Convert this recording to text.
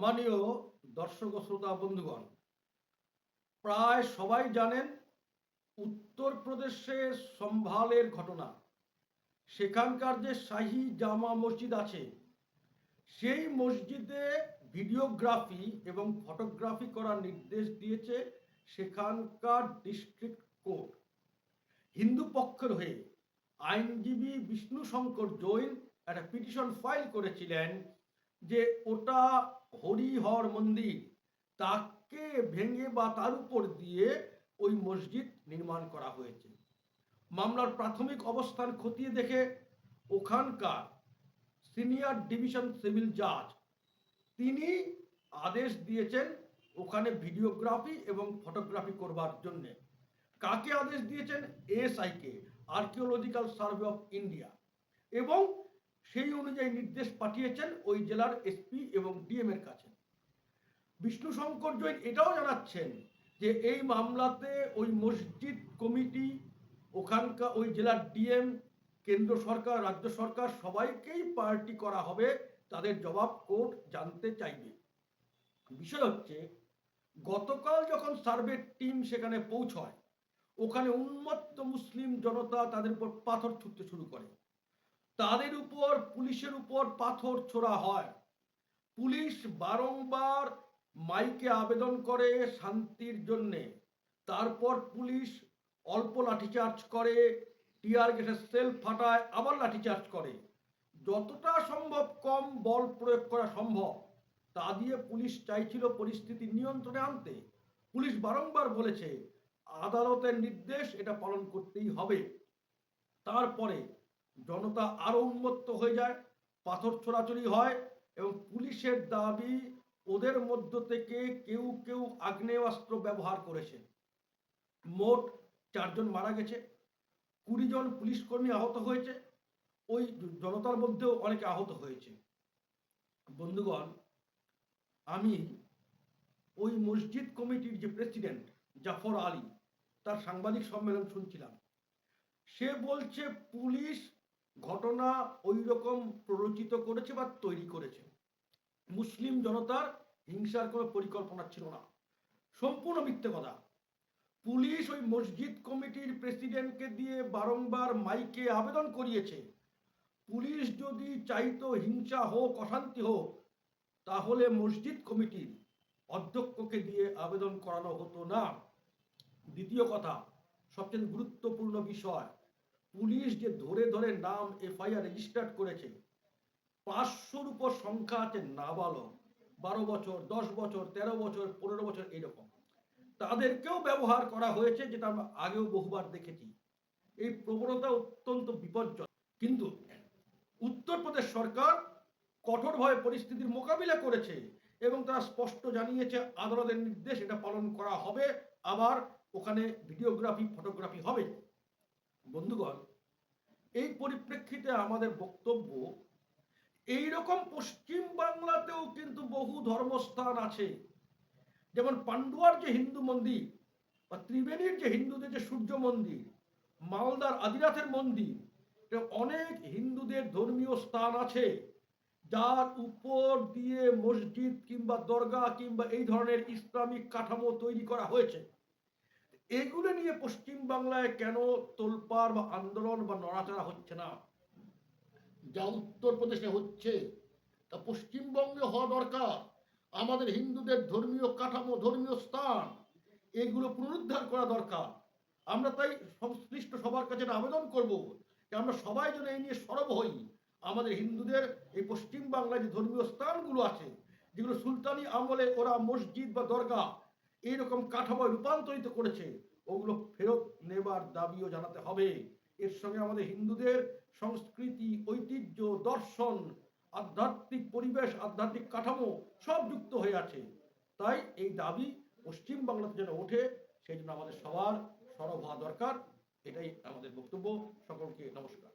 সম্মানীয় দর্শক শ্রোতা বন্ধুগণ, প্রায় সবাই জানেন উত্তরপ্রদেশের সম্ভালের ঘটনা। সেখানকার যে শাহী জামা মসজিদ আছে, সেই মসজিদে ভিডিওগ্রাফি এবং ফটোগ্রাফি করার নির্দেশ দিয়েছে সেখানকার ডিস্ট্রিক্ট কোর্ট। হিন্দু পক্ষের হয়ে আইনজীবী বিষ্ণু শঙ্কর জৈন একটা পিটিশন ফাইল করেছিলেন যে ওটা হরিহর মন্দির, তাকে ভেঙে বা তার উপর দিয়ে ওই মসজিদ নির্মাণ করা হয়েছে। মামলার প্রাথমিক অবস্থান খতিয়ে দেখে ওখানকার সিনিয়র ডিভিশন সিভিল জাজ, তিনি আদেশ দিয়েছেন ওখানে ভিডিওগ্রাফি এবং ফটোগ্রাফি করবার জন্য। কাকে আদেশ দিয়েছেন? এএসআইকে আর্কিওলজিক্যাল সার্ভে অফ ইন্ডিয়া এবং সেই অনুযায়ী নির্দেশ পাঠিয়েছেন ওই জেলার এসপি এবং ডিএম এর কাছে। বিষ্ণু শঙ্কর জৈন এটাও জানাচ্ছেন যে এই মামলাতে ওই মসজিদ কমিটি, ওখানকার ওই জেলার ডিএম, কেন্দ্র সরকার, রাজ্য সরকার সবাইকেই পার্টি করা হবে, তাদের জবাব কোর্ট জানতে চাইবে। বিষয় হচ্ছে, গতকাল যখন সার্ভের টিম সেখানে পৌঁছয়, ওখানে উন্মত্ত মুসলিম জনতা তাদের উপর পাথর ছুটতে শুরু করে। তাদের উপর পুলিশের উপর পাথর ছোড়া হয়। পুলিশ বারংবার মাইকে আবেদন করে শান্তির জন্যে। তারপর পুলিশ অল্প লাঠিচার্জ করে, টিয়ার গ্যাসের সেল ফাটায়, আবার লাঠিচার্জ করে। যতটা সম্ভব কম বল প্রয়োগ করা সম্ভব। তা দিয়ে পুলিশ চাইছিল পরিস্থিতি নিয়ন্ত্রণে আনতে। পুলিশ বারংবার বলেছে, আদালতের নির্দেশ এটা পালন করতেই হবে। তারপরে জনতা আরও উন্মত্ত হয়ে যায়, পাথর ছোড়াছড়ি হয় এবং পুলিশের দাবি ওদের মধ্য থেকে কেউ কেউ আগ্নেয়াস্ত্র ব্যবহার করেছে। মোট চারজন মারা গেছে, কুড়ি জন পুলিশ কর্মী আহত হয়েছে, ওই জনতার মধ্যেও অনেকে আহত হয়েছে। বন্ধুগণ, আমি ওই মসজিদ কমিটির যে প্রেসিডেন্ট জাফর আলী, তার সাংবাদিক সম্মেলন শুনছিলাম। সে বলছে, পুলিশ ঘটনা ওই রকম প্ররোচিত করেছে বা তৈরি করেছে। মুসলিম জনতার হিংসার কোনো পরিকল্পনা ছিল না। সম্পূর্ণ মিথ্যে কথা। পুলিশ ওই মসজিদ কমিটির প্রেসিডেন্টকে দিয়ে বারংবার মাইকে আবেদন করিয়েছে। পুলিশ যদি চাইতো হিংসা হোক, অশান্তি হোক, তাহলে মসজিদ কমিটির অধ্যক্ষকে দিয়ে আবেদন করানো হতো না। দ্বিতীয় কথা, সবচেয়ে গুরুত্বপূর্ণ বিষয় পুলিশ যে ধরে ধরে নাম এফআইআর রেজিস্টার্ড করেছে, পাঁচশোর উপর সংখ্যা আছে নাবালক। বারো বছর, দশ বছর, তেরো বছর, পনেরো বছর এরকম। তাদেরকেও ব্যবহার করা হয়েছে, যেটা আমরা আগেও বহুবার দেখেছি। এই প্রবণতা অত্যন্ত বিপজ্জনক। কিন্তু উত্তরপ্রদেশ সরকার কঠোরভাবে পরিস্থিতির মোকাবিলা করেছে এবং তারা স্পষ্ট জানিয়েছে, আদালতের নির্দেশ এটা পালন করা হবে, আবার ওখানে ভিডিওগ্রাফি, ফটোগ্রাফি হবে। বন্ধুগণ, এই পরিপ্রেক্ষিতে আমাদের বক্তব্য এই রকম পশ্চিম বাংলাতেও কিন্তু বহু ধর্মস্থান আছে। যেমন পান্ডুয়ার যে হিন্দু মন্দির বা ত্রিবেণীর যে হিন্দুদের যে সূর্য মন্দির, মালদার আদিনাথের মন্দির অনেক হিন্দুদের ধর্মীয় স্থান আছে। যার উপর দিয়ে মসজিদ কিংবা দরগা কিংবা এই ধরনের ইসলামিক কাঠামো তৈরি করা হয়েছে। এগুলো নিয়ে পশ্চিম বাংলায় কেন তোলপাড় বা আন্দোলন বা নড়াচড়া হচ্ছে না? যা উত্তরপ্রদেশে হচ্ছে, তা পশ্চিমবঙ্গে হওয়া দরকার। আমাদের হিন্দুদের ধর্মীয় কাঠামো, ধর্মীয় স্থান, এগুলো পুনরুদ্ধার করা দরকার। আমরা তাই সংশ্লিষ্ট সবার কাছে আবেদন করব যে আমরা সবাই যেন এই নিয়ে সরব হই। আমাদের হিন্দুদের এই পশ্চিম বাংলায় যে ধর্মীয় স্থানগুলো আছে, যেগুলো সুলতানি আমলে ওরা মসজিদ বা দরগা এইরকম কাঠামো রূপান্তরিত করেছে, ওগুলো ফেরত নেবার দাবিও জানাতে হবে। এর সঙ্গে আমাদের হিন্দুদের সংস্কৃতি, ঐতিহ্য, দর্শন, আধ্যাত্মিক পরিবেশ, আধ্যাত্মিক কাঠামো সব যুক্ত হয়ে আছে। তাই এই দাবি পশ্চিম বাংলাতে যেন ওঠে, সেই জন্য আমাদের সবার সরব হওয়া দরকার। এটাই আমাদের বক্তব্য। সকলকে নমস্কার।